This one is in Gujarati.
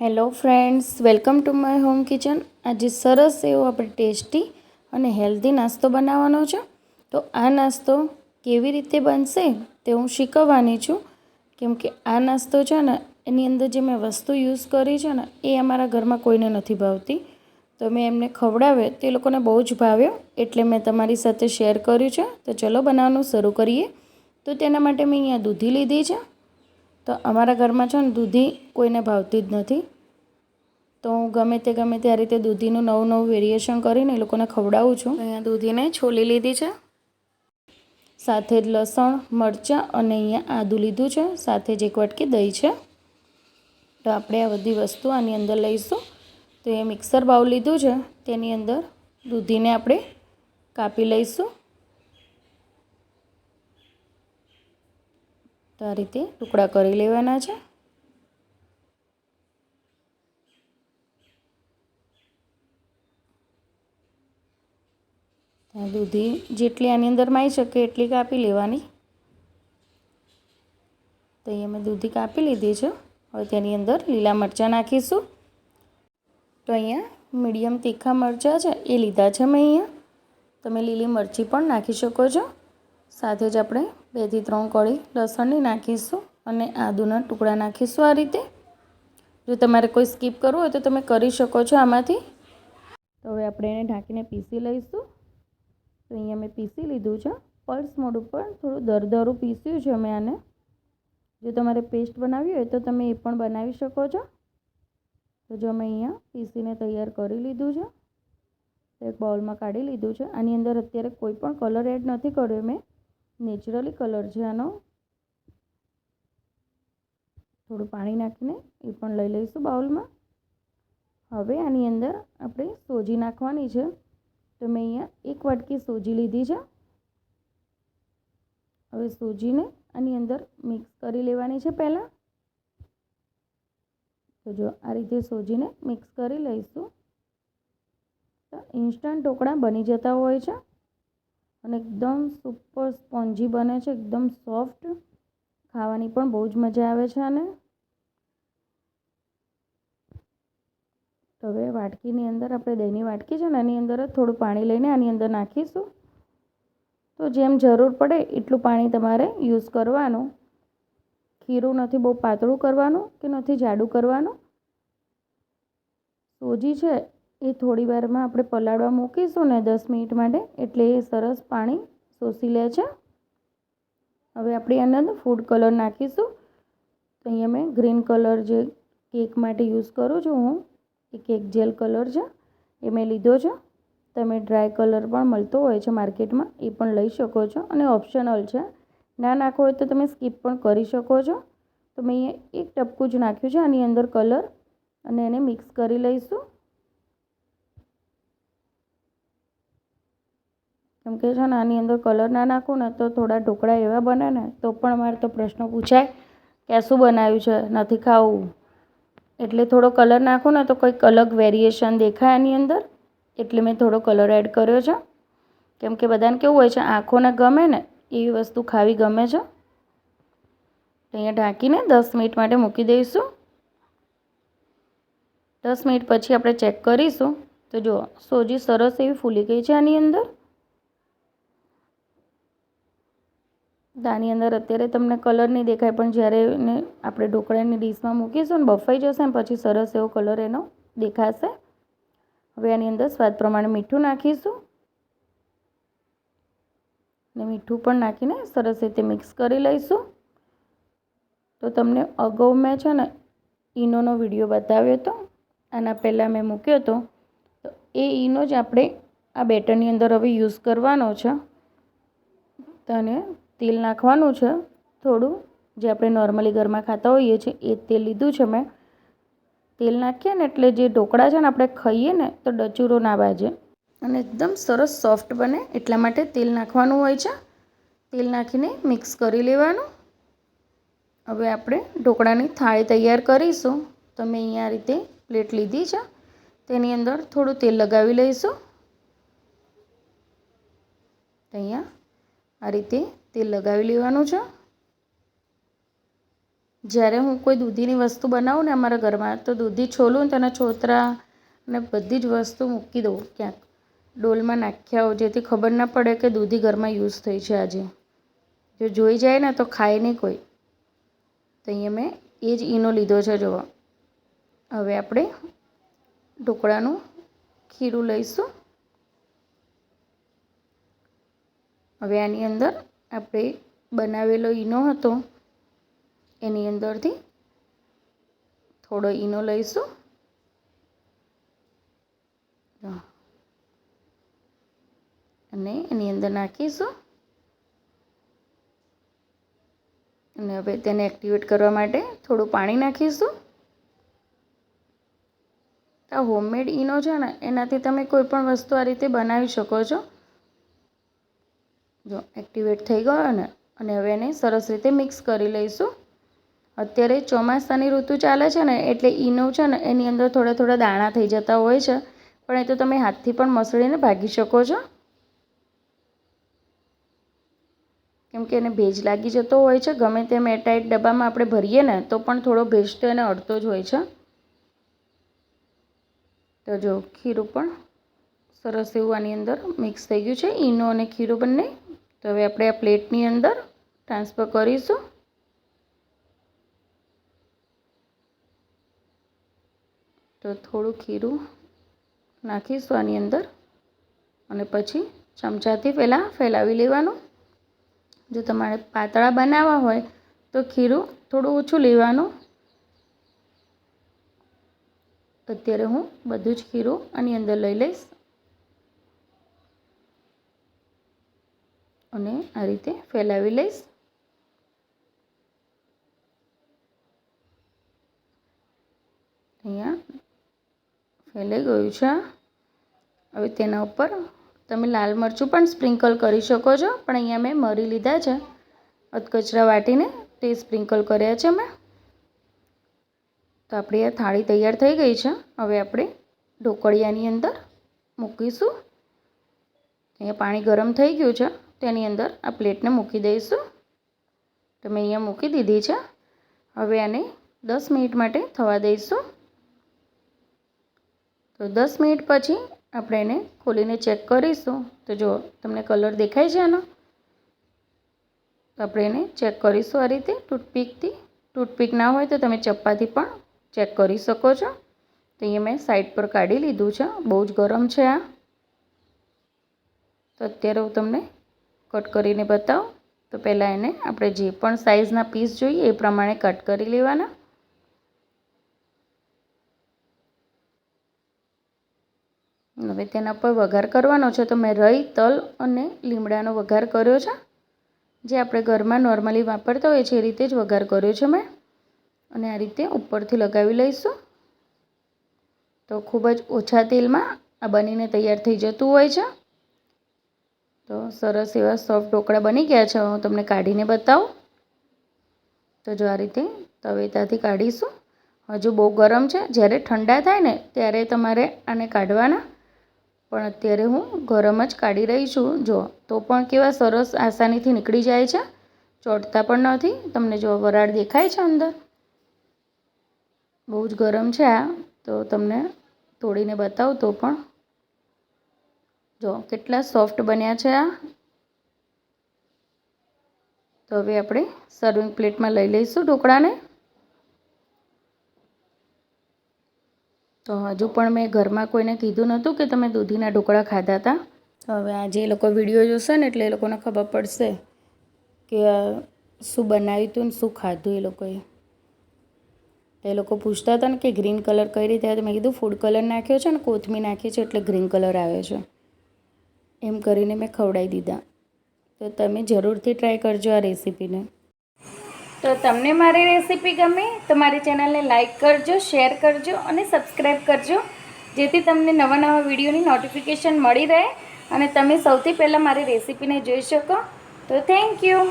Hello friends, welcome to my home kitchen. આજે સરસ એવો આપણે ટેસ્ટી અને હેલ્ધી નાસ્તો બનાવવાનો છે. તો આ નાસ્તો કેવી રીતે બનશે તે હું શીખવવાની છું. કેમ કે આ નાસ્તો છે ને, એની અંદર જે મેં વસ્તુ યુઝ કરી છે ને, એ અમારા ઘરમાં કોઈને નથી ભાવતી. તો મેં એમને ખવડાવ્યો, તે લોકોને બહુ જ ભાવ્યો, એટલે મેં તમારી સાથે શેર કર્યું છે. તો ચલો બનાવવાનું શરૂ કરીએ. તો તેના માટે મેં અહીંયા દૂધી લીધી છે. તો અમારા ઘરમાં છે ને દૂધી કોઈને ભાવતી જ નથી. તો હું ગમે તે ગમે તે આ રીતે દૂધીનું નવું નવું વેરિએશન કરીને એ લોકોને ખવડાવું છું. અહીંયા દૂધીને છોલી લીધી છે. સાથે જ લસણ મરચાં અને અહીંયા આદું લીધું છે. સાથે જ એક વાટકી દહીં છે. તો આપણે આ બધી વસ્તુ આની અંદર લઈશું. તો એ મિક્સર બાઉલ લીધું છે. તેની અંદર દૂધીને આપણે કાપી લઈશું. તો આ રીતે ટુકડા કરી લેવાના છે. દૂધી જેટલી આની અંદર માઈ શકે એટલી કાપી લેવાની. તો અહીંયા મેં દૂધી કાપી લીધી છે. હવે તેની અંદર લીલા મરચાં નાખીશું. તો અહીંયા મીડિયમ તીખા મરચાં છે, એ લીધા છે મેં અહીંયા. તમે લીલી મરચી પણ નાખી શકો છો. સાથે જ આપણે બેથી ત્રણ કળી લસણની નાખીશું અને આદુના ટુકડા નાખીશું આ રીતે. જો તમારે કોઈ સ્કીપ કરવું હોય તો તમે કરી શકો છો આમાંથી. તો હવે આપણે એને ઢાંકીને પીસી લઈશું. તો અહીંયા મેં પીસી લીધું છે. પલ્સ મોડ ઉપર થોડું દરદરું પીસ્યું છે મેં આને. જો તમારે પેસ્ટ બનાવવી હોય તો તમે એ પણ બનાવી શકો છો. તો જો મેં અહીંયા પીસીને તૈયાર કરી લીધું છે. એક બાઉલમાં કાઢી લીધું છે. આની અંદર અત્યારે કોઈ પણ કલર એડ નથી કર્યો મેં. નેચરલી કલર છે આનો. થોડું પાણી નાખીને એ પણ લઈ લઈશું બાઉલમાં. હવે આની અંદર આપણે સોજી નાખવાની છે. તો મેં અહીંયા એક વાટકી સોજી લીધી છે. હવે સોજીને આની અંદર મિક્સ કરી લેવાની છે પહેલાં. તો જો આ રીતે સોજીને મિક્સ કરી લઈશું. તો ઇન્સ્ટન્ટ ઢોકળા બની જતા હોય છે. અને એકદમ સુપર સ્પોન્જી બને છે, એકદમ સોફ્ટ. ખાવાની પણ બહુ જ મજા આવે છે આને. હવે વાટકીની અંદર આપણે દહીંની વાટકી છે ને, એની અંદર થોડું પાણી લઈને આની અંદર નાખીશું. તો જેમ જરૂર પડે એટલું પાણી તમારે યુઝ કરવાનું. ખીરું નથી બહુ પાતળું કરવાનું કે નથી જાડું કરવાનું. સોજી છે એ થોડી વારમાં આપણે પલાળવા મૂકીશું ને દસ મિનિટ માટે. એટલે એ સરસ પાણી શોષી લે છે. હવે આપણે આની અંદર ફૂડ કલર નાખીશું. તો અહીંયા મેં ગ્રીન કલર જે કેક માટે યુઝ કરું છું હું, એ કેક જેલ કલર છે. એ મેં લીધો છે. તમે ડ્રાય કલર પણ મળતો હોય છે માર્કેટમાં એ પણ લઈ શકો છો. અને ઓપ્શનલ છે. ના નાખવો હોય તો તમે સ્કીપ પણ કરી શકો છો. તો મેં અહીંયા એક ટપકું જ નાખ્યું છે, આની અંદર કલર અને એને મિક્સ કરી લઈશું. કેમ કે છે ને, આની અંદર કલર ના નાખું ને તો થોડા ઢોકળા એવા બને ને, તો પણ મારે તો પ્રશ્ન પૂછાય કે શું બનાવ્યું છે? નથી ખાવું. એટલે થોડો કલર નાખો ને તો કંઈક અલગ વેરિએશન દેખાય આની અંદર. એટલે મેં થોડો કલર એડ કર્યો છે. કેમ કે બધાને કેવું હોય છે, આંખોને ગમે ને, એવી વસ્તુ ખાવી ગમે છે. અહીંયા ઢાંકીને દસ મિનિટ માટે મૂકી દઈશું. દસ મિનિટ પછી આપણે ચેક કરીશું. તો જુઓ, સોજી સરસ એવી ફૂલી ગઈ છે આની અંદર. આની અંદર અત્યારે તમને કલર નહીં દેખાય, પણ જ્યારે એને આપણે ઢોકળાની ડીશમાં મૂકીશું ને બફાઈ જશે ને પછી સરસ એવો કલર એનો દેખાશે. હવે આની અંદર સ્વાદ પ્રમાણે મીઠું નાખીશું. ને મીઠું પણ નાખીને સરસ રીતે મિક્સ કરી લઈશું. તો તમને અગાઉ મેં છે ને ઈનોનો વીડિયો બતાવ્યો હતો, આના પહેલાં મેં મૂક્યો હતો. તો એ ઈનો જ આપણે આ બેટરની અંદર હવે યુઝ કરવાનો છે. અને તેલ નાખવાનું છે. થોડું જે આપણે નોર્મલી ઘરમાં ખાતા હોઈએ છીએ, એ તેલ લીધું છે મેં. તેલ નાખીએ ને એટલે જે ઢોકળા છે ને આપણે ખાઈએ ને, તો ડચુરો ના બાજે. અને એકદમ સરસ સોફ્ટ બને, એટલા માટે તેલ નાખવાનું હોય છે. તેલ નાખીને મિક્સ કરી લેવાનું. હવે આપણે ઢોકળાની થાળી તૈયાર કરીશું. તો મેં અહીંયા આ રીતે પ્લેટ લીધી છે. તેની અંદર થોડું તેલ લગાવી લઈશું. અહીંયા આ રીતે તેલ લગાવી લેવાનું છે. જ્યારે હું કોઈ દૂધીની વસ્તુ બનાવું ને અમારા ઘરમાં, તો દૂધી છોલું ને તેના છોતરા અને બધી જ વસ્તુ મૂકી દઉં ક્યાંક. ડોલમાં નાખ્યા હોય, જેથી ખબર ના પડે કે દૂધી ઘરમાં યુઝ થઈ છે આજે. જો જોઈ જાય ને, તો ખાય નહીં કોઈ. તો અહીંયા મેં એ જ ઈનો લીધો છે જોવા હવે આપણે ઢોકળાનું ખીરું લઈશું. હવે આની અંદર આપણે બનાવેલો ઈનો હતો, એની અંદરથી થોડો ઈનો લઈશું. અને એની અંદર નાખીશું. અને હવે તેને એક્ટિવેટ કરવા માટે થોડું પાણી નાખીશું. આ હોમમેડ ઈનો છે ને, એનાથી તમે કોઈ પણ વસ્તુ આ રીતે બનાવી શકો છો. જો એક્ટિવેટ થઈ ગયો ને અને હવે એને સરસ રીતે મિક્સ કરી લઈશું. અત્યારે ચોમાસાની ઋતુ ચાલે છે ને, એટલે ઈનો છે ને, એની અંદર થોડા થોડા દાણા થઈ જતા હોય છે. પણ એ તો તમે હાથથી પણ મસળીને ભાગી શકો છો. કેમ કે એને ભેજ લાગી જતો હોય છે. ગમે તેમ એરટાઈટ ડબ્બામાં આપણે ભરીએ ને, તો પણ થોડો ભેજ તો એને અડતો જ હોય છે. તો જો ખીરું પણ સરસ એવું આની અંદર મિક્સ થઈ ગયું છે. ઈનો અને ખીરું બંને તો હવે આપણે આ પ્લેટની અંદર ટ્રાન્સફર કરીશું. તો થોડું ખીરું નાખીશું આની અંદર અને પછી ચમચાથી પહેલાં ફેલાવી લેવાનું. જો તમારે પાતળા બનાવવા હોય તો ખીરું થોડું ઓછું લેવાનું. અત્યારે હું બધું જ ખીરું આની અંદર લઈ લઈશ. અને આ રીતે ફેલાવી લઈશ. અહીંયા ફેલાઈ ગયું છે. હવે તેના ઉપર તમે લાલ મરચું પણ સ્પ્રિંકલ કરી શકો છો, પણ અહીંયા મેં મરી લીધા છે. અધકચરા વાટીને તે સ્પ્રિંકલ કર્યા છે મેં. તો આપણી આ થાળી તૈયાર થઈ ગઈ છે. હવે આપણે ઢોકળિયાની અંદર મૂકીશું. અહીંયા પાણી ગરમ થઈ ગયું છે. તેની અંદર આ પ્લેટને મૂકી દઈશું. તો મેં અહીંયા મૂકી દીધી છે. હવે આને દસ મિનિટ માટે થવા દઈશું. તો દસ મિનિટ પછી આપણે એને ખોલીને ચેક કરીશું. તો જો તમને કલર દેખાય છે આનો આપણે એને ચેક કરીશું આ રીતે ટૂથપીકથી. ટૂથપીક ના હોય તો તમે ચપ્પાથી પણ ચેક કરી શકો છો. તો અહીંયા મેં સાઈડ પર કાઢી લીધું છે. બહુ જ ગરમ છે આ. તો અત્યારે હું તમને કટ કરીને બતાવું. તો પહેલાં એને આપણે જે પણ સાઇઝના પીસ જોઈએ એ પ્રમાણે કટ કરી લેવાના. હવે તેના પર વઘાર કરવાનો છે. તો મેં રઈ, તલ અને લીમડાનો વઘાર કર્યો છે. જે આપણે ઘરમાં નોર્મલી વાપરતા હોઈએ છીએ એ રીતે જ વઘાર કર્યો છે મેં. અને આ રીતે ઉપરથી લગાવી લઈશું. તો ખૂબ જ ઓછા તેલમાં આ બનીને તૈયાર થઈ જતું હોય છે. તો સરસ એવા સોફ્ટ ઢોકળા બની ગયા છે. હું તમને કાઢીને બતાવું. તો જો આ રીતે તવેતાથી કાઢીશું. હજુ બહુ ગરમ છે. જ્યારે ઠંડા થાય ને ત્યારે તમારે આને કાઢવાના. પણ અત્યારે હું ગરમ જ કાઢી રહી છું. જો, તો પણ કેવા સરસ આસાનીથી નીકળી જાય છે. ચોંટતા પણ નથી. તમને જો વરાળ દેખાય છે અંદર. બહુ જ ગરમ છે આ. તો તમને તોડીને બતાવું તો પણ જો કેટલા સોફ્ટ બન્યા છે આ? તો હવે આપણે સર્વિંગ પ્લેટમાં લઈ લઈશું ઢોકળાને. તો હજુ પણ મેં ઘરમાં કોઈને કીધું નહોતું કે તમે દૂધીના ઢોકળા ખાધા હતા તો હવે આજે એ લોકો વીડિયો જોશે ને એટલે એ લોકોને ખબર પડશે કે શું બનાવ્યું હતું ને શું ખાધું એ લોકોએ. એ લોકો પૂછતા હતા ને કે ગ્રીન કલર કઈ રીતે આવે? મેં કીધું ફૂડ કલર નાખ્યો છે ને કોથમી નાખી છે એટલે ગ્રીન કલર આવે છે. એમ કરીને મેં ખવડાવી દીધા. તો તમે જરૂરથી ટ્રાય કરજો આ રેસીપીને. તો તમને મારી રેસીપી ગમે તો મારી ચેનલને લાઇક કરજો શેર કરજો અને સબસ્ક્રાઈબ કરજો. જેથી તમને નવા નવા વિડીયોની નોટિફિકેશન મળી રહે અને તમે સૌથી પહેલાં મારી રેસીપીને જોઈ શકો. તો થેન્ક યુ